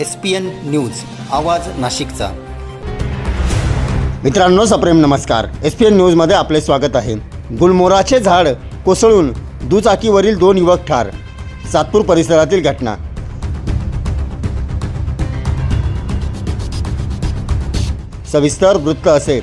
S P N news आवाज नाशिकचा. मित्रांनो सप्रेम नमस्कार. एस पी एन न्यूजमध्ये आपले स्वागत आहे. गुलमोराचे झाड कोसळून दुचाकीवरील दोन युवक ठार. सातपूर परिसरातील घटना. सविस्तर वृत्त असे.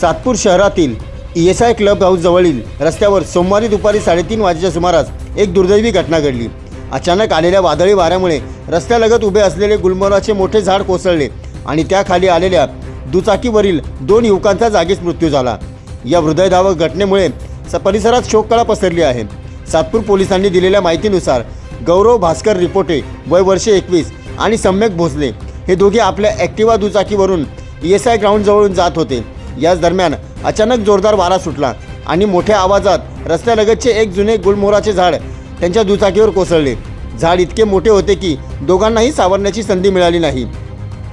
सातपूर शहरातील E S I club house जवळील रस्त्यावर सोमवारी दुपारी साडेतीन वाजेच्या सुमारास एक दुर्दैवी घटना घडली. अचानक आलेल्या वादळी वाऱ्यामुळे रस्त्यालगत उभे असलेले गुलमोहराचे मोठे झाड कोसळले आणि त्याखाली आलेल्या दुचाकीवरील दोन युवकांचा जागीच मृत्यू झाला. या हृदयधावक घटनेमुळे स परिसरात शोककळा पसरली आहे. सातपूर पोलिसांनी दिलेल्या माहितीनुसार गौरव भास्कर रिपोटे वय वर्षे एकवीस आणि सम्यक भोसले हे दोघे आपल्या ॲक्टिवा दुचाकीवरून ई एस आय ग्राउंडजवळून जात होते. याच दरम्यान अचानक जोरदार वारा सुटला आणि मोठ्या आवाजात रस्त्यालगतचे एक जुने गुलमोहराचे झाड त्यांच्या दुचाकीवर कोसळले. झाड इतके मोठे होते की दोघांनाही सावरण्याची संधी मिळाली नाही.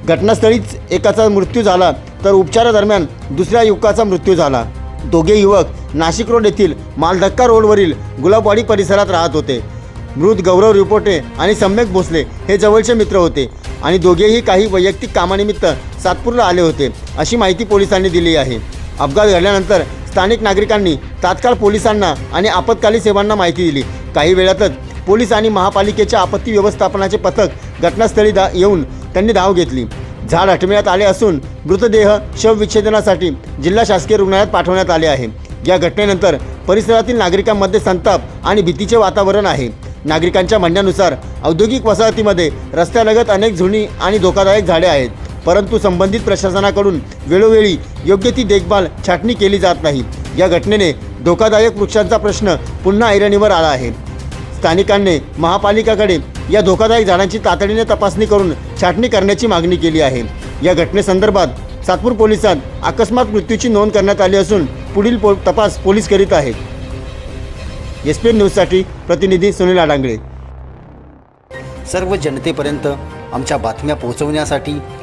घटनास्थळीच एकाचा मृत्यू झाला तर उपचारादरम्यान दुसऱ्या युवकाचा मृत्यू झाला. दोघे युवक नाशिक रोड येथील मालधक्का रोडवरील गुलाबवाडी परिसरात राहत होते. मृत गौरव रिपोटे आणि सम्यक भोसले हे जवळचे मित्र होते आणि दोघेही काही वैयक्तिक कामानिमित्त सातपूरला आले होते अशी माहिती पोलिसांनी दिली आहे. अपघात घडल्यानंतर स्थानिक नागरिकांनी तात्काळ पोलिसांना आणि आपत्कालीन सेवांना माहिती दिली. काही वेळातच पोलीस आणि महापालिकेच्या आपत्ती व्यवस्थापनाचे पथक घटनास्थळी दा येऊन त्यांनी धाव घेतली. झाड हटविण्यात आले असून मृतदेह शवविच्छेदनासाठी जिल्हा शासकीय रुग्णालयात पाठवण्यात आले आहे. या घटनेनंतर परिसरातील नागरिकांमध्ये संताप आणि भीतीचे वातावरण आहे. नागरिकांच्या म्हणण्यानुसार औद्योगिक वसाहतीमध्ये रस्त्यालगत अनेक जुनी आणि धोकादायक झाडे आहेत. परंतु संबंधित प्रशासनाकडून वेळोवेळी योग्य ती देखभाल छाटणी केली जात नाही. या घटनेने धोकादायक वृक्षांचा प्रश्न पुन्हा ऐरणीवर आला आहे. स्थानिकांनी महापालिकाकडे या धोकादायक झाडांची तातडीने तपासणी करून छाटणी करण्याची मागणी केली आहे. या घटनेसंदर्भात सातपूर पोलिसात अकस्मात मृत्यूची नोंद करण्यात आली असून पुढील पो तपास पोलीस करीत आहेत. एस पी एन न्यूजसाठी प्रतिनिधी सुनील आडांगळे. सर्व जनतेपर्यंत आमच्या बातम्या पोहोचवण्यासाठी